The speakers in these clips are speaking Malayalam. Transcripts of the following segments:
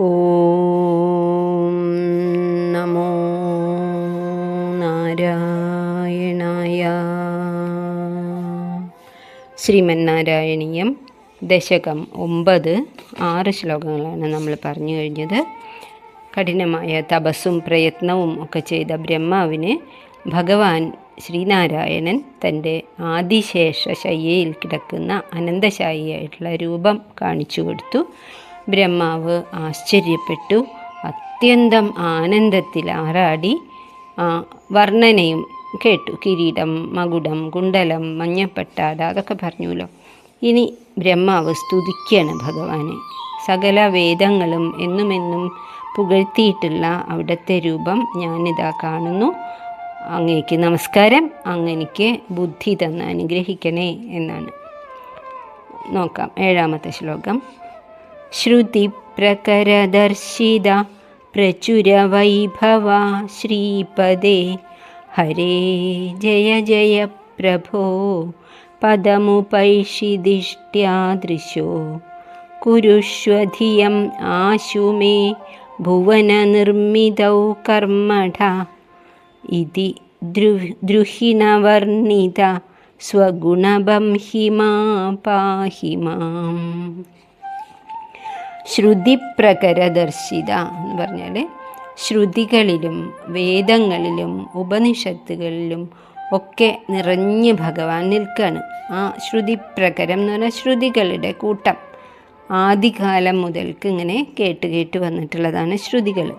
ഓം നമോ നാരായണായ. ശ്രീമന്നാരായണീയം ദശകം ഒമ്പത് ആറ് ശ്ലോകങ്ങളാണ് നമ്മൾ പറഞ്ഞു കഴിഞ്ഞത്. കഠിനമായ തപസ്സും പ്രയത്നവും ഒക്കെ ചെയ്ത ബ്രഹ്മാവിന് ഭഗവാൻ ശ്രീനാരായണൻ തന്റെ ആദിശേഷ ശയ്യയിൽ കിടക്കുന്ന അനന്തശായിയായിട്ടുള്ള രൂപം കാണിച്ചു കൊടുത്തു. ബ്രഹ്മാവ് ആശ്ചര്യപ്പെട്ടു. അത്യന്തം ആനന്ദത്തിൽ ആറാടി വർണനയും കേട്ടു. കിരീടം മകുടം കുണ്ടലം മഞ്ഞപ്പട്ടാട അതൊക്കെ പറഞ്ഞുല്ലോ ഇനി ബ്രഹ്മാവ് സ്തുതിക്കുകയാണ് ഭഗവാനെ. സകല വേദങ്ങളും എന്നുമെന്നും പുകഴ്ത്തിയിട്ടുള്ള അവിടുത്തെ രൂപം ഞാനിതാ കാണുന്നു. അങ്ങേക്ക് നമസ്കാരം. അങ്ങനിക്ക് ബുദ്ധി തന്ന് അനുഗ്രഹിക്കണേ എന്നാണ്. നോക്കാം ഏഴാമത്തെ ശ്ലോകം. श्रुतिप्रकरदर्शिदा प्रचुरवैभवा श्रीपदे। हरे जय जय जयप्रभो पदमुपैषिदिष्ट्यादृशो कुरुष्वधियम् आशु मे भुवननिर्मितौ कर्मठा। इति द्रु द्रुहिणवर्णित स्वगुणवंहि मा पाहि माम्। ശ്രുതിപ്രകരദർശിത എന്ന് പറഞ്ഞാൽ ശ്രുതികളിലും വേദങ്ങളിലും ഉപനിഷത്തുകളിലും ഒക്കെ നിറഞ്ഞ് ഭഗവാൻ നിൽക്കുകയാണ് ആ ശ്രുതിപ്രകരം എന്ന് പറഞ്ഞാൽ ശ്രുതികളുടെ കൂട്ടം. ആദികാലം മുതൽക്ക് ഇങ്ങനെ കേട്ട് കേട്ട് വന്നിട്ടുള്ളതാണ് ശ്രുതികൾ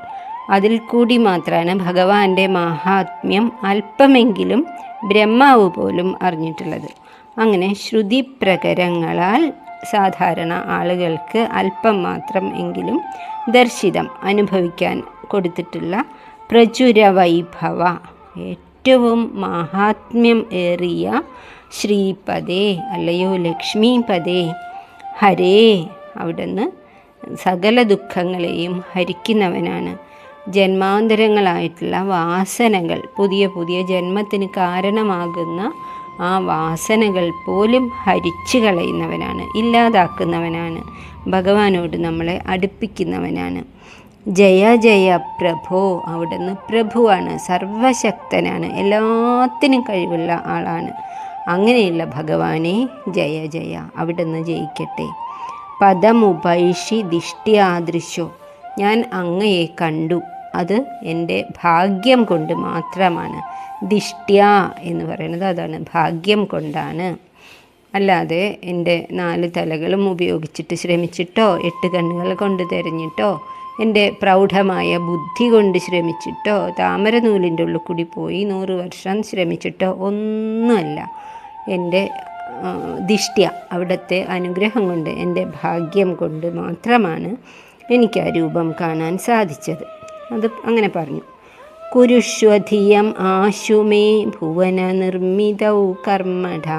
അതിൽ കൂടി മാത്രമാണ് ഭഗവാന്റെ മഹാത്മ്യം അല്പമെങ്കിലും ബ്രഹ്മാവ് പോലും അറിഞ്ഞിട്ടുള്ളത്. അങ്ങനെ ശ്രുതിപ്രകരങ്ങളാൽ സാധാരണ ആളുകൾക്ക് അല്പം മാത്രം എങ്കിലും ദർശിതം അനുഭവിക്കാൻ കൊടുത്തിട്ടുള്ള പ്രചുര വൈഭവ ഏറ്റവും മഹാത്മ്യം ഏറിയ ശ്രീപദേ അല്ലയോ ലക്ഷ്മീപദേ ഹരേ. അവിടുന്ന് സകല ദുഃഖങ്ങളെയും ഹരിക്കുന്നവനാണ്. ജന്മാന്തരങ്ങളായിട്ടുള്ള വാസനകൾ പുതിയ പുതിയ ജന്മത്തിന് കാരണമാകുന്ന ആ വാസനകൾ പോലും ഹരിച്ചു കളയുന്നവനാണ് ഇല്ലാതാക്കുന്നവനാണ്. ഭഗവാനോട് നമ്മളെ അടുപ്പിക്കുന്നവനാണ്. ജയ ജയ പ്രഭോ അവിടുന്ന് പ്രഭുവാണ് സർവശക്തനാണ് എല്ലാത്തിനും കഴിവുള്ള ആളാണ്. അങ്ങനെയുള്ള ഭഗവാനെ ജയ ജയ അവിടുന്ന് ജയിക്കട്ടെ. പദമുപൈഷി ദിഷ്ടിയാദൃശോ ഞാൻ അങ്ങയെ കണ്ടു. അത് എന്റെ ഭാഗ്യം കൊണ്ട് മാത്രമാണ്. ദിഷ്ട്യ എന്ന് പറയുന്നത് അതാണ്. ഭാഗ്യം കൊണ്ടാണ്. അല്ലാതെ എന്റെ നാല് തലകളും ഉപയോഗിച്ചിട്ട് ശ്രമിച്ചിട്ടോ എട്ട് കണ്ണുകൾ കൊണ്ട് തിരഞ്ഞിട്ടോ എന്റെ പ്രൗഢമായ ബുദ്ധി കൊണ്ട് ശ്രമിച്ചിട്ടോ താമരനൂലിന്റെ ഉള്ളിൽ കൂടി പോയി നൂറ് വർഷം ശ്രമിച്ചിട്ടോ ഒന്നുമല്ല. എന്റെ ദിഷ്ട്യ അവിടുത്തെ അനുഗ്രഹം കൊണ്ട് എന്റെ ഭാഗ്യം കൊണ്ട് മാത്രമാണ് എനിക്ക് ആ രൂപം കാണാൻ സാധിച്ചത്. അത് അങ്ങനെ പറഞ്ഞു. കുരുഷ്വധിയം ആശുമേ ഭുവന നിർമ്മിതൗ കർമ്മഠ.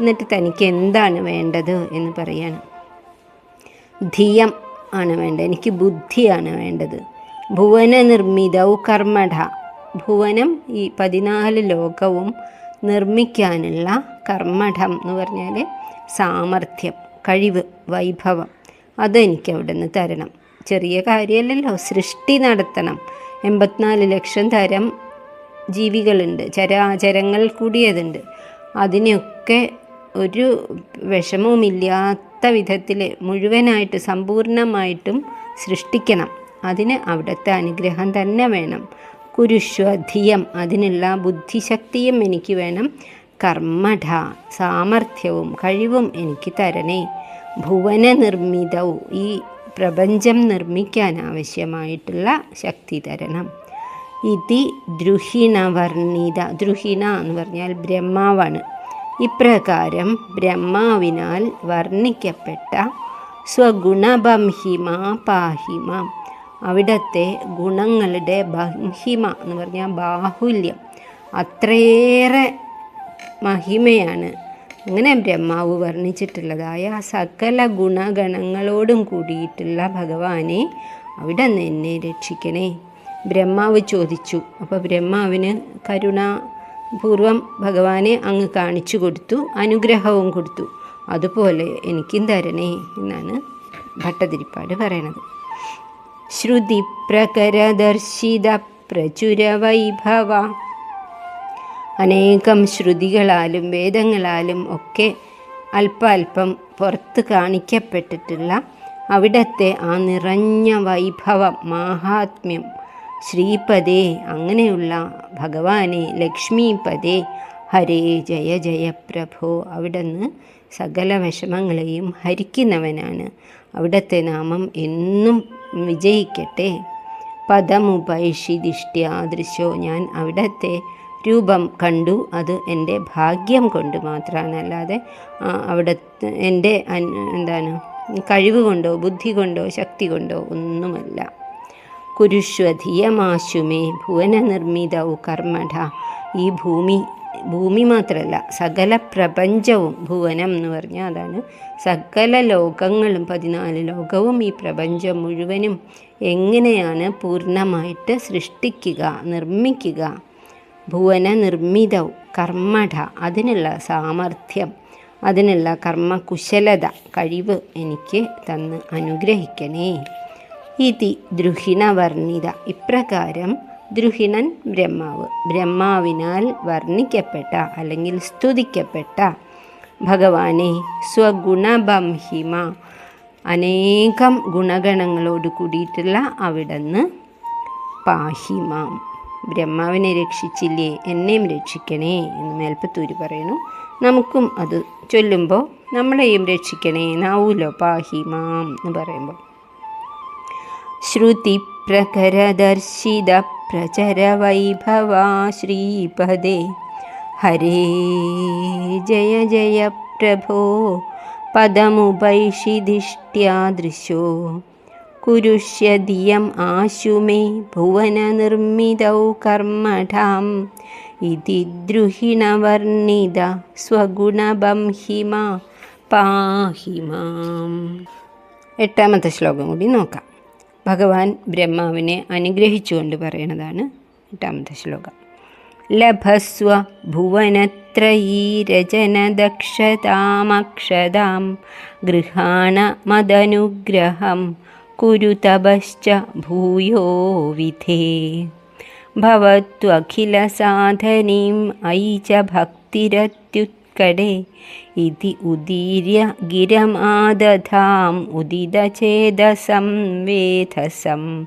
എന്നിട്ട് തനിക്ക് എന്താണ് വേണ്ടത് എന്ന് പറയാണ്. ധിയം ആണ് വേണ്ടത്. എനിക്ക് ബുദ്ധിയാണ് വേണ്ടത്. ഭുവന നിർമ്മിതൗ കർമ്മഠ. ഭുവനം ഈ പതിനാല് ലോകവും നിർമ്മിക്കാനുള്ള കർമ്മഠം എന്ന് പറഞ്ഞാൽ സാമർഥ്യം കഴിവ് വൈഭവം. അതെനിക്ക് അവിടെ നിന്ന് തരണം. ചെറിയ കാര്യമല്ലല്ലോ സൃഷ്ടി നടത്തണം. എൺപത്തിനാല് ലക്ഷം തരം ജീവികളുണ്ട്. ചരാചരങ്ങൾ കൂടിയതുണ്ട്. അതിനൊക്കെ ഒരു വിഷമവുമില്ലാത്ത വിധത്തിൽ മുഴുവനായിട്ട് സമ്പൂർണമായിട്ടും സൃഷ്ടിക്കണം. അതിന് അവിടുത്തെ അനുഗ്രഹം തന്നെ വേണം. കുരുഷ്വധിയം അതിനുള്ള ബുദ്ധിശക്തിയും എനിക്ക് വേണം. കർമ്മഠ സാമർഥ്യവും കഴിവും എനിക്ക് തരണേ. ഭുവന നിർമ്മിതവും ഈ പ്രപഞ്ചം നിർമ്മിക്കാൻ ആവശ്യമായിട്ടുള്ള ശക്തി തരണം. ഇതി ദ്രുഹിണവർണിത ദ്രുഹിണ എന്ന് പറഞ്ഞാൽ ബ്രഹ്മാവാണ്. ഇപ്രകാരം ബ്രഹ്മാവിനാൽ വർണിക്കപ്പെട്ട സ്വഗുണബംഹിമ പാഹിമ അവിടത്തെ ഗുണങ്ങളുടെ ബംഹിമ എന്ന് പറഞ്ഞാൽ ബാഹുല്യം. അത്രയേറെ മഹിമയാണ് അങ്ങനെ ബ്രഹ്മാവ് വർണിച്ചിട്ടുള്ളതായ സകല ഗുണഗണങ്ങളോടും കൂടിയിട്ടുള്ള ഭഗവാനെ അവിടെ നിന്ന് രക്ഷിക്കണേ. ബ്രഹ്മാവ് ചോദിച്ചു. അപ്പോൾ ബ്രഹ്മാവിന് കരുണാപൂർവം ഭഗവാനെ അങ്ങ് കാണിച്ചു കൊടുത്തു അനുഗ്രഹവും കൊടുത്തു. അതുപോലെ എനിക്കും തരണേ എന്നാണ് ഭട്ടതിരിപ്പാട് പറയണത്. ശ്രുതി പ്രകരദർശിത പ്രചുരവൈഭവ അനേകം ശ്രുതികളാലും വേദങ്ങളാലും ഒക്കെ അല്പാൽപ്പം പുറത്ത് കാണിക്കപ്പെട്ടിട്ടുള്ള അവിടത്തെ ആ നിറഞ്ഞ വൈഭവം മാഹാത്മ്യം. ശ്രീപദേ അങ്ങനെയുള്ള ഭഗവാനെ ലക്ഷ്മീപദേ ഹരേ ജയ ജയ പ്രഭോ അവിടുന്ന് സകല വിഷമങ്ങളെയും ഹരിക്കുന്നവനാണ്. അവിടത്തെ നാമം എന്നും വിജയിക്കട്ടെ. പദമുപൈഷിദിഷ്ട്യാദൃശോ ഞാൻ അവിടത്തെ രൂപം കണ്ടു. അത് എന്റെ ഭാഗ്യം കൊണ്ട് മാത്രമാണ് അല്ലാതെ അവിടെ എന്റെ എന്താണ് കഴിവ് കൊണ്ടോ ബുദ്ധി കൊണ്ടോ ശക്തി കൊണ്ടോ ഒന്നുമല്ല. കുരുഷ്വധീയമാശുമേ ഭുവന നിർമ്മിത കർമ്മഠ. ഈ ഭൂമി ഭൂമി മാത്രമല്ല സകല പ്രപഞ്ചവും ഭുവനം എന്ന് പറഞ്ഞാൽ അതാണ്. സകല ലോകങ്ങളും പതിനാല് ലോകവും ഈ പ്രപഞ്ചം മുഴുവനും എങ്ങനെയാണ് പൂർണമായിട്ട് സൃഷ്ടിക്കുക നിർമ്മിക്കുക ഭുവന നിർമ്മിതവും കർമ്മഠ അതിനുള്ള സാമർഥ്യം അതിനുള്ള കർമ്മകുശലത കഴിവ് എനിക്ക് തന്ന് അനുഗ്രഹിക്കണേ. ഇതി ദ്രുഹിണവർണിത ഇപ്രകാരം ദ്രുഹിണൻ ബ്രഹ്മാവ് ബ്രഹ്മാവിനാൽ വർണിക്കപ്പെട്ട അല്ലെങ്കിൽ സ്തുതിക്കപ്പെട്ട ഭഗവാനെ സ്വഗുണബംഹിമ അനേകം ഗുണഗണങ്ങളോട് കൂടിയിട്ടുള്ള അവിടുന്ന് പാഹിമാം ബ്രഹ്മാവിനെ രക്ഷിച്ചില്ലേ? എന്നെയും രക്ഷിക്കണേ എന്ന് മേൽപ്പത്തൂരി പറയുന്നു. നമുക്കും അത് ചൊല്ലുമ്പോൾ നമ്മളെയും രക്ഷിക്കണേ. നാവൂലോ പാഹി മാം എന്ന് പറയുമ്പോൾ. ശ്രുതി പ്രഖരദർശിത പ്രചരവൈഭവാ ശ്രീപദേ. ഹരേ ജയ ജയ പ്രഭോ. പദമുപൈഷിദിഷ്ട്യാദൃശോ കുരുഷ്യധിയം ആശുമേ ഭുവനനിർമ്മിതൗ കർമ്മഠാം. ഇതി ദ്രുഹിണവർണിത സ്വഗുണബംഹിമ പാഹിമാം. എട്ടാമത്തെ ശ്ലോകം കൂടി നോക്കാം. ഭഗവാൻ ബ്രഹ്മാവിനെ അനുഗ്രഹിച്ചുകൊണ്ട് പറയണതാണ് എട്ടാമത്തെ ശ്ലോകം. ലഭസ്വ ഭുവനത്രയീ ഭുവനത്രയീരചനദക്ഷതാമക്ഷതാം ഗൃഹാണ മദനുഗ്രഹം തപശ്ച ഭൂയോ വിധേ ഭവത്വഖില സാധനീം ഐച ഭക്തിരത്യുത്കടേ ഇതി ഉദീര്യ ഗിരമാദധാം ഉദിതചേതസം വേധസം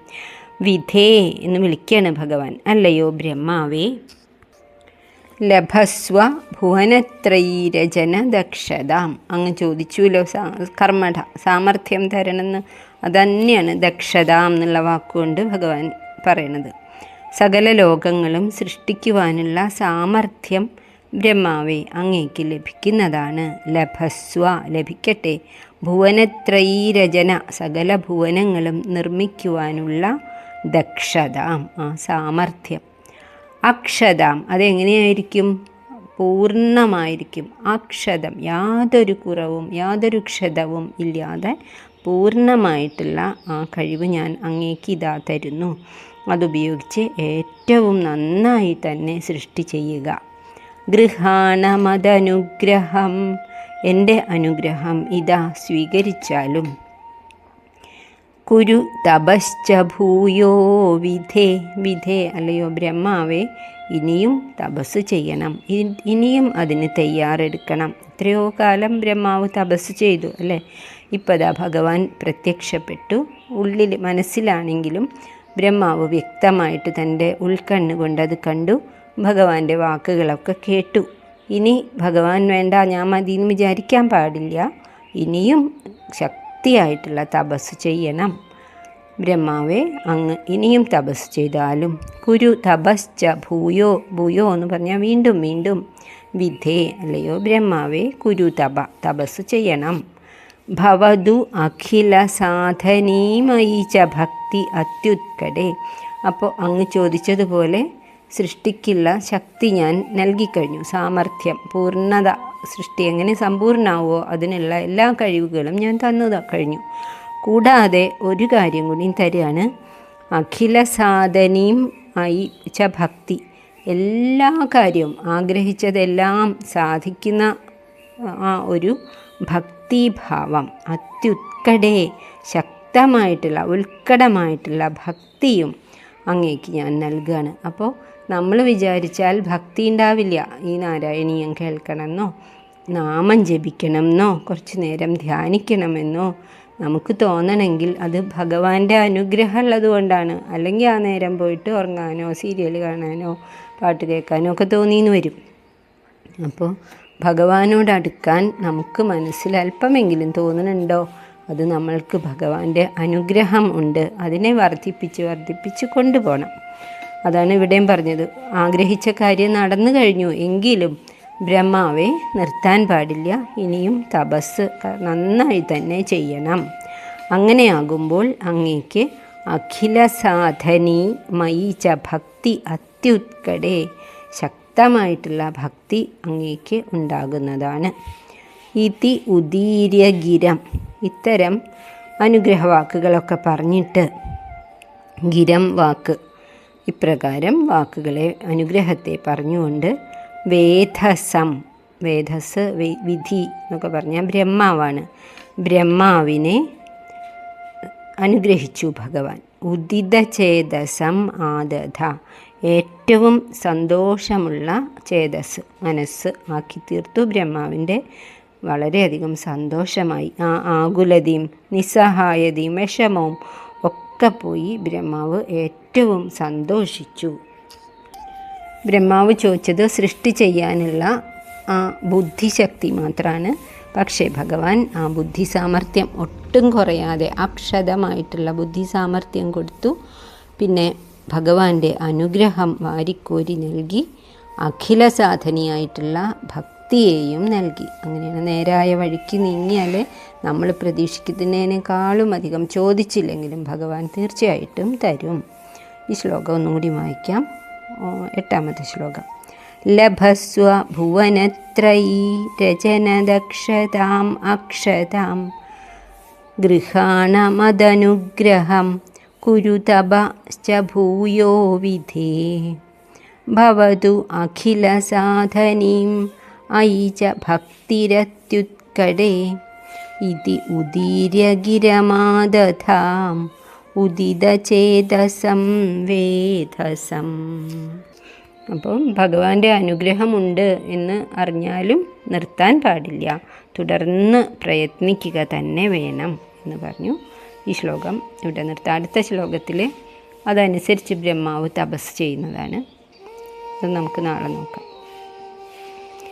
വിധേ എന്ന് വിളിക്കുകയാണ് ഭഗവാൻ. അല്ലയോ ബ്രഹ്മാവേ? ലഭസ്വ ഭുവനത്രയീരചന ദക്ഷതാം അങ്ങ് ചോദിച്ചുല്ലോ കർമ്മഠ സാമർഥ്യം തരണമെന്ന് അതന്നെയാണ് ദക്ഷത എന്നുള്ള വാക്കുകൊണ്ട് ഭഗവാൻ പറയണത് സകല ലോകങ്ങളും സൃഷ്ടിക്കുവാനുള്ള സാമർഥ്യം ബ്രഹ്മാവെ അങ്ങേക്ക് ലഭിക്കുന്നതാണ്. ലഭസ്വ ലഭിക്കട്ടെ. ഭുവനത്രയീരചന സകല ഭുവനങ്ങളും നിർമ്മിക്കുവാനുള്ള ദക്ഷതാം ആ സാമർഥ്യം. അക്ഷതാം അതെങ്ങനെയായിരിക്കും? പൂർണമായിരിക്കും. അക്ഷതം യാതൊരു കുറവും യാതൊരു ക്ഷതവും ഇല്ലാതെ പൂർണമായിട്ടുള്ള ആ കഴിവ് ഞാൻ അങ്ങേക്ക് ഇതാ തരുന്നു. അതുപയോഗിച്ച് ഏറ്റവും നന്നായി തന്നെ സൃഷ്ടി ചെയ്യുക. ഗൃഹാണമതനുഗ്രഹം. എന്റെ അനുഗ്രഹം ഇതാ സ്വീകരിച്ചാലും. കുരു തപശ്ച ഭൂയോ വിധേ വിധേ അല്ലയോ ബ്രഹ്മാവേ ഇനിയും തപസ് ചെയ്യണം. ഇനിയും അതിന് തയ്യാറെടുക്കണം. എത്രയോ കാലം ബ്രഹ്മാവ് തപസ് ചെയ്തു അല്ലേ? ഇപ്പോൾ ഭഗവാൻ പ്രത്യക്ഷപ്പെട്ടു. ഉള്ളിൽ മനസ്സിലാണെങ്കിലും ബ്രഹ്മാവ് വ്യക്തമായിട്ട് തന്റെ ഉൾക്കണ്ണുകൊണ്ട് അത് കണ്ടു. ഭഗവാന്റെ വാക്കുകളൊക്കെ കേട്ടു. ഇനി ഭഗവാൻ വേണ്ട ഞാൻ മതി എന്ന് വിചാരിക്കാൻ പാടില്ല. ഇനിയും ശക്തിയായിട്ടുള്ള തപസ് ചെയ്യണം. ബ്രഹ്മാവെ അങ്ങ് ഇനിയും തപസ് ചെയ്താലും. കുരു തപസ്ച ഭൂയോ ഭൂയോ എന്ന് പറഞ്ഞാൽ വീണ്ടും വീണ്ടും വിധേ അല്ലയോ ബ്രഹ്മാവെ കുരു തപ തപസ് ചെയ്യണം. ഭവതു അഖില സാധനീമയി ച ഭക്തി അത്യുത്കടേ അപ്പോൾ അങ്ങ് ചോദിച്ചതുപോലെ സൃഷ്ടിക്കുള്ള ശക്തി ഞാൻ നൽകിക്കഴിഞ്ഞു. സാമർഥ്യം പൂർണത സൃഷ്ടി എങ്ങനെ സമ്പൂർണമാവോ അതിനുള്ള എല്ലാ കഴിവുകളും ഞാൻ തന്നു കഴിഞ്ഞു. കൂടാതെ ഒരു കാര്യം കൂടി തരികയാണ്. അഖില സാധനയും ആയി ച ഭക്തി. എല്ലാ കാര്യവും ആഗ്രഹിച്ചതെല്ലാം സാധിക്കുന്ന ആ ഒരു ഭക്തിഭാവം അത്യുത്കടേ ശക്തമായിട്ടുള്ള ഉത്കടമായിട്ടുള്ള ഭക്തിയും അങ്ങേക്ക് ഞാൻ നൽകുകയാണ് അപ്പോൾ നമ്മൾ വിചാരിച്ചാൽ ഭക്തി ഉണ്ടാവില്ല. ഈ നാരായണീയം കേൾക്കണമെന്നോ നാമം ജപിക്കണമെന്നോ കുറച്ച് നേരം ധ്യാനിക്കണമെന്നോ നമുക്ക് തോന്നണമെങ്കിൽ അത് ഭഗവാന്റെ അനുഗ്രഹം ഉള്ളത് കൊണ്ടാണ്. അല്ലെങ്കിൽ ആ നേരം പോയിട്ട് ഉറങ്ങാനോ സീരിയൽ കാണാനോ പാട്ട് കേൾക്കാനോ ഒക്കെ തോന്നിയെന്ന് വരും. അപ്പോൾ ഭഗവാനോട് അടുക്കാൻ നമുക്ക് മനസ്സിൽ അല്പമെങ്കിലും തോന്നുന്നുണ്ടോ അത് നമ്മൾക്ക് ഭഗവാന്റെ അനുഗ്രഹം ഉണ്ട്. അതിനെ വർദ്ധിപ്പിച്ച് വർദ്ധിപ്പിച്ച് കൊണ്ടുപോകണം. അതാണ് ഇവിടെയും പറഞ്ഞത്. ആഗ്രഹിച്ച കാര്യം നടന്നു കഴിഞ്ഞു എങ്കിലും ബ്രഹ്മാവെ നിർത്താൻ പാടില്ല. ഇനിയും തപസ് നന്നായി തന്നെ ചെയ്യണം. അങ്ങനെയാകുമ്പോൾ അങ്ങേക്ക് അഖില സാധനി മയി ഭക്തി അത്യുത്കടേ ശക്തമായിട്ടുള്ള ഭക്തി അങ്ങേക്ക് ഉണ്ടാകുന്നതാണ്. ഇതി ഉദീര്യഗിരം. ഇത്തരം അനുഗ്രഹവാക്കുകളൊക്കെ പറഞ്ഞിട്ട് ഗിരം വാക്ക് ഇപ്രകാരം വാക്കുകളെ അനുഗ്രഹത്തെ പറഞ്ഞുകൊണ്ട് വേദസം വേദസ് വി- വിധി എന്നൊക്കെ പറഞ്ഞാൽ ബ്രഹ്മാവാണ്. ബ്രഹ്മാവിനെ അനുഗ്രഹിച്ചു ഭഗവാൻ. ഉദിതചേതസം ആദധ. ഏറ്റവും സന്തോഷമുള്ള ചേതസ് മനസ്സ് ആക്കി തീർത്തു ബ്രഹ്മാവിന്റെ വളരെയധികം സന്തോഷമായി. ആ ആകുലതയും നിസ്സഹായതയും വിഷമവും ഒക്കെ പോയി ബ്രഹ്മാവ് ഏറ്റവും സന്തോഷിച്ചു. ബ്രഹ്മാവ് ചോദിച്ചത് സൃഷ്ടി ചെയ്യാനുള്ള ആ ബുദ്ധിശക്തി മാത്രമാണ് പക്ഷേ ഭഗവാൻ ആ ബുദ്ധി സാമർഥ്യം ഒട്ടും കുറയാതെ അക്ഷതമായിട്ടുള്ള ബുദ്ധി സാമർഥ്യം കൊടുത്തു. പിന്നെ ഭഗവാന്റെ അനുഗ്രഹം വാരിക്കോരി നൽകി അഖില സാധനയായിട്ടുള്ള ഭക്തിയെയും നൽകി. അങ്ങനെയാണ് നേരായ വഴിക്ക് നീങ്ങിയാൽ നമ്മൾ പ്രതീക്ഷിക്കുന്നതിനേക്കാളും അധികം ചോദിച്ചില്ലെങ്കിലും ഭഗവാൻ തീർച്ചയായിട്ടും തരും. ഈ ശ്ലോകം ഒന്നും കൂടി വായിക്കാം. എട്ടാമത്തെ ശ്ലോകം. ലഭസ്വ ഭുവനത്രയീ രചനദക്ഷതാം അക്ഷതാം ഗൃഹാണമദനുഗ്രഹം ഭൂയോ വിധേ. ഭവതു അഖില സാധനീം അയി ച ഭക്തിരത്യുത്കടേ. ഇതി ഉദീര്യഗിരമാദധാം ഉദിതചേതസം വേദസം അപ്പോൾ ഭഗവാന്റെ അനുഗ്രഹമുണ്ട് എന്ന് അറിഞ്ഞാലും നിർത്താൻ പാടില്ല. തുടർന്ന് പ്രയത്നിക്കുക തന്നെ വേണം എന്ന് പറഞ്ഞു. ഈ ശ്ലോകം ഇവിടെ നിർത്താം. അടുത്ത ശ്ലോകത്തിൽ അതനുസരിച്ച് ബ്രഹ്മാവ് തപസ് ചെയ്യുന്നതാണ്. അത് നമുക്ക് നാളെ നോക്കാം.